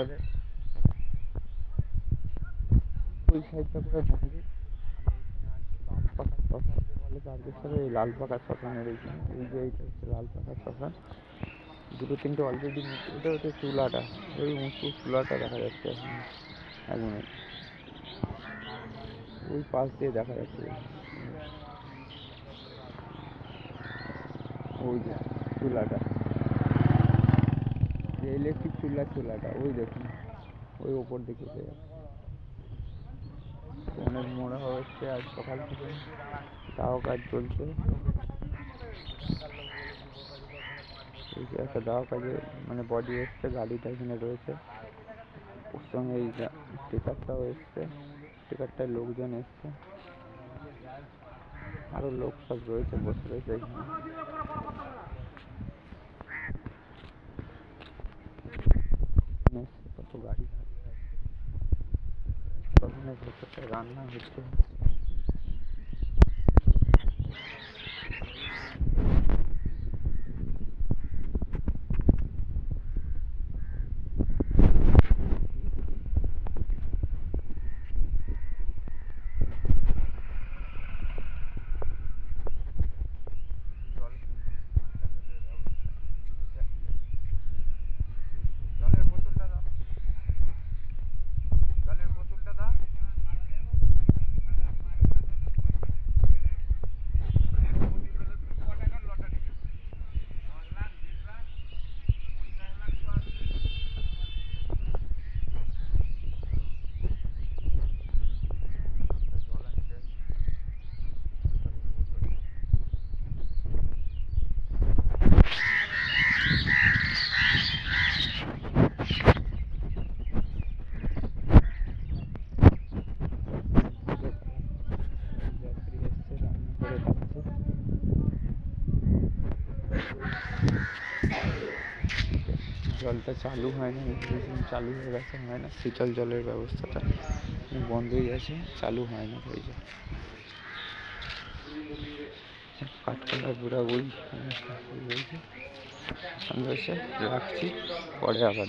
তারকেশ্বরে ওই সাইডটা করে লাল পাকা বলে তারকেশ্বরে এই লাল পাকা শ্মশানের এইখানে এই যে এইটা হচ্ছে লাল পাকা শ্মশান দুটো তিনটে অলরেডি এটা হচ্ছে চুলাটা। ওই উঁচু চুলাটা দেখা যাচ্ছে এখন। মিনিট। ওই পাশ দিয়ে দেখা যাচ্ছে। ওই যে চুলাটা। ইলেকট্রিক চুলার চুলাটা ওই দেখুন ওই ওপর দিকে উঠে যাচ্ছে অনেক মনে হচ্ছে আজ সকাল থেকে তাও কাজ চলছে এই যে একটা দাও কাজে মানে বডি এসছে গাড়িটা এখানে রয়েছে ওর সঙ্গে এই টিকারটাও এসছে টিকারটায় লোকজন এসছে আরো লোক সব রয়েছে বসে রয়েছে এখানে तो गाड़ी गाड़ी रान्ना होते हैं জলটা চালু হয় না চালু হয়ে গেছে, হয় না। শীতল জলের ব্যবস্থাটা বন্ধ হয়ে গেছে, চালু হয় না ওই জন্য কাঠকলা বুড়ি রয়েছে রাখছি, পরে আবার